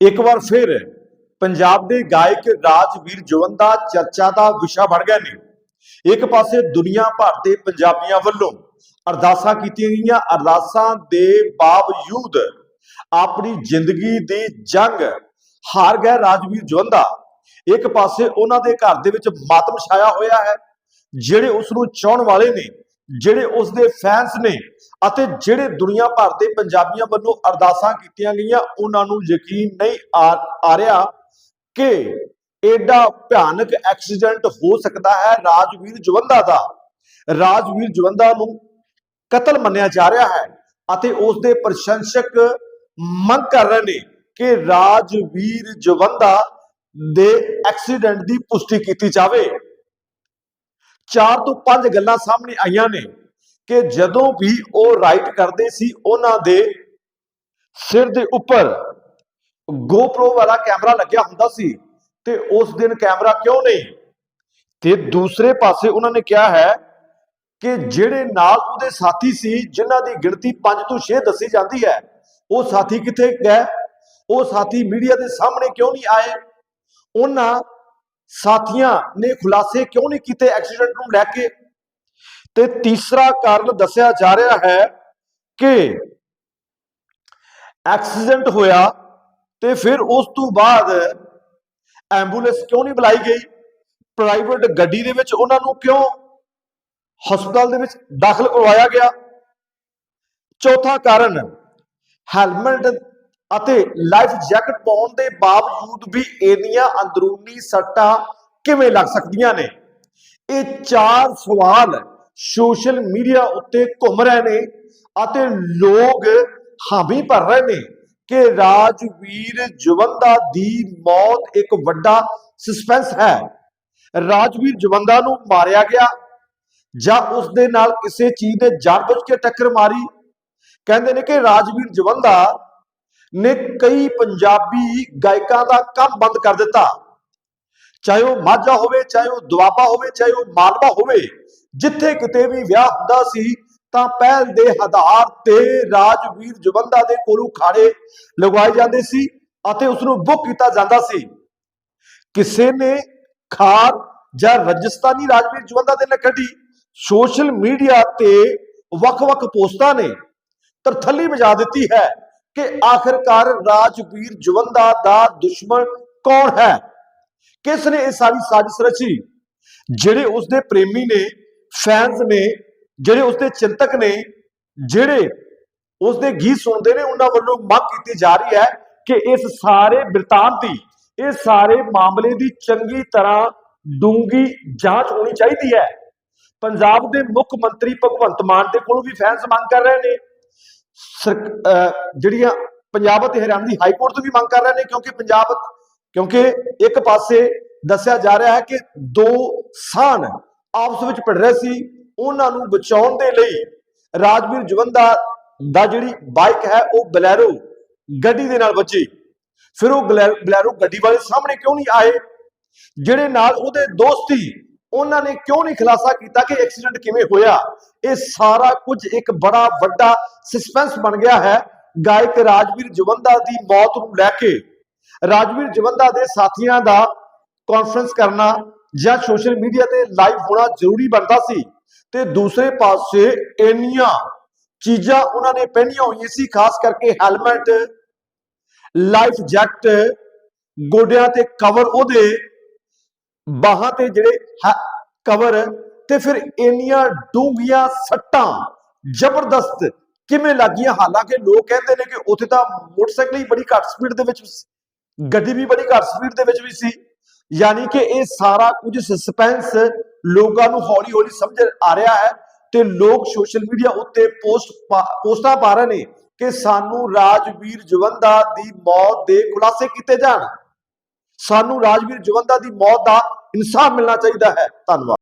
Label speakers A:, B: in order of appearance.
A: ਇੱਕ ਵਾਰ ਫਿਰ ਪੰਜਾਬ ਦੇ ਗਾਇਕ ਰਾਜਵੀਰ ਜਵੰਦਾ ਚਰਚਾ ਦਾ ਵਿਸ਼ਾ ਬਣ ਗਏ ਨੇ। ਇੱਕ ਪਾਸੇ ਦੁਨੀਆ ਭਰ ਦੇ ਪੰਜਾਬੀਆਂ ਵੱਲੋਂ ਅਰਦਾਸਾਂ ਕੀਤੀਆਂ ਗਈਆਂ। ਅਰਦਾਸਾਂ ਦੇ ਬਾਵਜੂਦ ਆਪਣੀ ਜ਼ਿੰਦਗੀ ਦੀ ਜੰਗ ਹਾਰ ਗਏ ਰਾਜਵੀਰ ਜਵੰਦਾ। ਇੱਕ ਪਾਸੇ ਉਹਨਾਂ ਦੇ ਘਰ ਦੇ ਵਿੱਚ ਮਾਤਮ ਛਾਇਆ ਹੋਇਆ ਹੈ, ਜਿਹੜੇ ਉਸ ਨੂੰ ਚਾਹਣ ਵਾਲੇ ਨੇ। ਜਿਹੜੇ ਉਸ ਦੇ ਫੈਨਸ ਨੇ ਅਤੇ ਜਿਹੜੇ ਦੁਨੀਆ ਭਰ ਦੇ ਪੰਜਾਬੀਆਂ ਵੱਲੋਂ ਅਰਦਾਸਾਂ ਕੀਤੀਆਂ ਗਈਆਂ, ਉਹਨਾਂ ਨੂੰ ਯਕੀਨ ਨਹੀਂ ਆ ਰਿਹਾ ਕਿ ਐਡਾ ਭਿਆਨਕ ਐਕਸੀਡੈਂਟ ਹੋ ਸਕਦਾ ਹੈ ਰਾਜਵੀਰ ਜਵੰਦਾ ਦਾ। ਰਾਜਵੀਰ ਜਵੰਦਾ ਨੂੰ ਕਤਲ ਮੰਨਿਆ ਜਾ ਰਿਹਾ ਹੈ ਅਤੇ ਉਸ ਦੇ ਪ੍ਰਸ਼ੰਸਕ ਮੰਗ ਕਰ ਰਹੇ ਨੇ ਕਿ ਰਾਜਵੀਰ ਜਵੰਦਾ ਦੇ ਐਕਸੀਡੈਂਟ ਦੀ ਪੁਸ਼ਟੀ ਕੀਤੀ ਜਾਵੇ। ਚਾਰ ਤੋਂ ਪੰਜ ਗੱਲਾਂ ਸਾਹਮਣੇ ਆਈਆਂ ਨੇ ਕਿ ਜਦੋਂ ਵੀ ਉਹ ਰਾਈਟ ਕਰਦੇ ਸੀ, ਉਹਨਾਂ ਦੇ ਸਿਰ ਦੇ ਉੱਪਰ GoPro ਵਾਲਾ ਕੈਮਰਾ ਲੱਗਿਆ ਹੁੰਦਾ ਸੀ ਤੇ ਉਸ ਦਿਨ ਕੈਮਰਾ ਕਿਉਂ ਨਹੀਂ? ਤੇ ਦੂਸਰੇ ਪਾਸੇ ਉਹਨਾਂ ਨੇ ਕਿਹਾ ਹੈ ਕਿ ਜਿਹੜੇ ਨਾਲ ਉਹਦੇ ਸਾਥੀ ਸੀ, ਜਿਨ੍ਹਾਂ ਦੀ ਗਿਣਤੀ 5 ਤੋਂ 6 ਦੱਸੀ ਜਾਂਦੀ ਹੈ, ਉਹ ਸਾਥੀ ਕਿੱਥੇ ਗਏ? ਉਹ ਸਾਥੀ ਮੀਡੀਆ ਦੇ ਸਾਹਮਣੇ ਕਿਉਂ ਨਹੀਂ ਆਏ? ਉਹਨਾਂ ਸਾਥੀਆਂ ਨੇ ਖੁਲਾਸੇ ਕਿਉਂ ਨਹੀਂ ਕੀਤੇ ਐਕਸੀਡੈਂਟ ਨੂੰ ਲੈ ਕੇ? ਤੇ ਤੀਸਰਾ ਕਾਰਨ ਦੱਸਿਆ ਜਾ ਰਿਹਾ ਹੈ ਕਿ ਐਕਸੀਡੈਂਟ ਹੋਇਆ ਤੇ ਫਿਰ ਉਸ ਤੋਂ ਬਾਅਦ ਐਂਬੂਲੈਂਸ ਕਿਉਂ ਨਹੀਂ ਬੁਲਾਈ ਗਈ? ਪ੍ਰਾਈਵੇਟ ਗੱਡੀ ਦੇ ਵਿੱਚ ਉਹਨਾਂ ਨੂੰ ਕਿਉਂ ਹਸਪਤਾਲ ਦੇ ਵਿੱਚ ਦਾਖਲ ਕਰਵਾਇਆ ਗਿਆ? ਚੌਥਾ ਕਾਰਨ ਹੈਲਮਟ ਅਤੇ ਲਾਈਫ ਜੈਕਟ ਪਾਉਣ ਦੇ ਬਾਵਜੂਦ ਵੀ ਇੰਨੀਆਂ ਅੰਦਰੂਨੀ ਸੱਟਾਂ ਕਿਵੇਂ ਲੱਗ ਸਕਦੀਆਂ ਨੇ? ਇਹ ਚਾਰ ਸਵਾਲ ਸੋਸ਼ਲ ਮੀਡੀਆ ਉੱਤੇ ਘੁੰਮ ਰਹੇ ਨੇ ਅਤੇ ਲੋਕ ਹਾਮੀ ਭਰ ਰਹੇ ਨੇ ਕਿ ਰਾਜਵੀਰ ਜਵੰਦਾ ਦੀ ਮੌਤ ਇੱਕ ਵੱਡਾ ਸਸਪੈਂਸ ਹੈ। ਰਾਜਵੀਰ ਜਵੰਦਾ ਨੂੰ ਮਾਰਿਆ ਗਿਆ ਜਾਂ ਉਸ ਦੇ ਨਾਲ ਕਿਸੇ ਚੀਜ਼ ਨੇ ਜਾਣਬੁੱਝ ਕੇ ਟੱਕਰ ਮਾਰੀ? ਕਹਿੰਦੇ ਨੇ ਕਿ ਰਾਜਵੀਰ ਜਵੰਦਾ ਨੇ ਕਈ ਪੰਜਾਬੀ ਗਾਇਕਾਂ ਦਾ ਕੰਮ ਬੰਦ ਕਰ ਦਿੱਤਾ। ਚਾਹੇ ਉਹ ਮਾਝਾ ਹੋਵੇ, ਚਾਹੇ ਉਹ ਦੁਆਬਾ ਹੋਵੇ, ਚਾਹੇ ਉਹ ਮਾਲਵਾ ਹੋਵੇ, ਜਿੱਥੇ ਕਿਤੇ ਵੀ ਵਿਆਹ ਹੁੰਦਾ ਸੀ, ਤਾਂ ਪਹਿਲ ਦੇ ਆਧਾਰ ਤੇ ਰਾਜਵੀਰ ਜਵੰਦਾ ਦੇ ਕੋਲੋਂ ਖਾੜੇ ਲਗਵਾਏ ਜਾਂਦੇ ਸੀ ਅਤੇ ਉਸ ਨੂੰ ਬੁੱਕ ਕੀਤਾ ਜਾਂਦਾ ਸੀ। ਕਿਸੇ ਨੇ ਖਾਰ ਜਾਂ ਰਾਜਸਥਾਨੀ ਰਾਜਵੀਰ ਜਵੰਦਾ ਦੇ ਨਾਲ ਕੱਢੀ। ਸੋਸ਼ਲ ਮੀਡੀਆ ਤੇ ਵੱਖ-ਵੱਖ ਪੋਸਟਾਂ ਨੇ ਤਰਥੱਲੀ ਵਜਾ ਦਿੱਤੀ ਹੈ। ਕਿ ਆਖਿਰਕਾਰ ਰਾਜਵੀਰ ਜਵੰਦਾ ਦਾ ਦੁਸ਼ਮਣ ਕੌਣ ਹੈ? ਕਿਸ ਨੇ ਇਹ ਸਾਰੀ ਸਾਜ਼ਿਸ਼ ਰਚੀ? ਜਿਹੜੇ ਉਸ ਪ੍ਰੇਮੀ ਨੇ ਫੈਨਸ ਨੇ, ਜਿਹੜੇ ਉਸ ਚਿੰਤਕ ਨੇ, ਜਿਹੜੇ ਉਸ ਗੀਤ ਸੁਣਦੇ ਨੇ, ਉਹਨਾਂ ਵੱਲੋਂ ਮੰਗ ਕੀਤੀ ਜਾ ਰਹੀ ਹੈ ਕਿ ਇਸ ਸਾਰੇ ਬਿਰਤਾਂਤ ਦੀ, ਇਹ ਸਾਰੇ ਮਾਮਲੇ ਦੀ ਚੰਗੀ ਤਰ੍ਹਾਂ ਡੂੰਗੀ ਜਾਂਚ ਹੋਣੀ ਚਾਹੀਦੀ ਹੈ। ਪੰਜਾਬ ਦੇ ਮੁੱਖ ਮੰਤਰੀ ਭਗਵੰਤ ਮਾਨ ਦੇ ਕੋਲੋਂ ਵੀ ਫੈਨਸ ਮੰਗ ਕਰ ਰਹੇ ਨੇ। ਜਿਹੜੀਆਂ ਪੰਜਾਬ ਅਤੇ ਹਰਿਆਣਾ ਦੀ ਹਾਈ ਕੋਰਟ ਤੋਂ ਵੀ ਮੰਗ ਕਰ ਰਹੇ ਨੇ, ਕਿਉਂਕਿ ਪੰਜਾਬ ਕਿਉਂਕਿ ਇੱਕ ਪਾਸੇ ਦੱਸਿਆ ਜਾ ਰਿਹਾ ਹੈ ਕਿ ਦੋ ਸਾਨ ਆਪਸ ਵਿੱਚ ਭਿੜ ਰਹੇ ਸੀ, ਉਹਨਾਂ ਨੂੰ ਬਚਾਉਣ ਦੇ ਲਈ ਰਾਜਵੀਰ ਜਵੰਦਾ ਦਾ ਜਿਹੜੀ ਬਾਈਕ ਹੈ, ਉਹ ਬਲੈਰੋ ਗੱਡੀ ਦੇ ਨਾਲ ਵੱਜੀ। ਫਿਰ ਉਹ ਬਲੈ- ਬਲੈਰੋ ਗੱਡੀ ਵਾਲੇ ਸਾਹਮਣੇ ਕਿਉਂ ਨਹੀਂ ਆਏ? ਜਿਹੜੇ ਨਾਲ ਉਹਦੇ ਦੋਸਤੀ ਉਹਨਾਂ ਨੇ ਕਿਉਂ ਨਹੀਂ ਖੁਲਾਸਾ ਕੀਤਾ ਕਿ ਐਕਸੀਡੈਂਟ ਕਿਵੇਂ ਹੋਇਆ? ਇਹ ਸਾਰਾ ਕੁਝ ਇੱਕ ਬੜਾ ਵੱਡਾ ਸਸਪੈਂਸ ਬਣ ਗਿਆ ਹੈ। ਗਾਇਕ ਰਾਜਵੀਰ ਜਵੰਦਾ ਦੀ ਮੌਤ ਨੂੰ ਲੈ ਕੇ। ਰਾਜਵੀਰ ਜਵੰਦਾ ਦੇ ਸਾਥੀਆਂ ਦਾ ਕਾਨਫਰੰਸ ਕਰਨਾ ਜਾਂ ਸੋਸ਼ਲ ਮੀਡੀਆ ਤੇ ਲਾਈਵ ਹੋਣਾ ਜ਼ਰੂਰੀ ਬਣਦਾ ਸੀ। ਤੇ ਦੂਸਰੇ ਪਾਸੇ ਇੰਨੀਆਂ ਚੀਜ਼ਾਂ ਉਹਨਾਂ ਨੇ ਪਹਿਨੀਆਂ ਹੋਈਆਂ ਸੀ, ਖਾਸ ਕਰਕੇ ਹੈਲਮਟ ਲਾਈਫ ਜੈਕਟ ਗੋਡਿਆਂ ਤੇ ਕਵਰ ਉਹਦੇ ਬਾਹਾਂ ਤੇ ਜਿਹੜੇ ਕਵਰ ਤੇ ਫਿਰ ਇੰਨੀਆਂ ਡੂੰਘੀਆਂ ਸੱਟਾਂ ਜ਼ਬਰਦਸਤ ਕਿਵੇਂ ਲੱਗੀਆਂ? ਹਾਲਾਂਕਿ ਲੋਕ ਕਹਿੰਦੇ ਨੇ ਕਿ ਉੱਥੇ ਤਾਂ ਮੋਟਰਸਾਈਕਲ ਹੀ ਬੜੀ ਘੱਟ ਸਪੀਡ ਦੇ ਵਿੱਚ ਸੀ, ਗੱਡੀ ਵੀ ਬੜੀ ਘੱਟ ਸਪੀਡ ਦੇ ਵਿੱਚ ਵੀ ਸੀ। ਯਾਨੀ ਕਿ ਇਹ ਸਾਰਾ ਕੁਝ ਸਸਪੈਂਸ ਲੋਕਾਂ ਨੂੰ ਹੌਲੀ ਹੌਲੀ ਸਮਝ ਆ ਰਿਹਾ ਹੈ ਤੇ ਲੋਕ ਸੋਸ਼ਲ ਮੀਡੀਆ ਉੱਤੇ ਪੋਸਟ ਪੋਸਟਾਂ ਪਾ ਰਹੇ ਨੇ ਕਿ ਸਾਨੂੰ ਰਾਜਵੀਰ ਜਵੰਦਾ ਦੀ ਮੌਤ ਦੇ ਖੁਲਾਸੇ ਕੀਤੇ ਜਾਣ। ਸਾਨੂੰ ਰਾਜਵੀਰ ਜਵੰਦਾ ਦੀ ਮੌਤ ਦਾ ਇਨਸਾਫ ਮਿਲਣਾ ਚਾਹੀਦਾ ਹੈ। ਧੰਨਵਾਦ।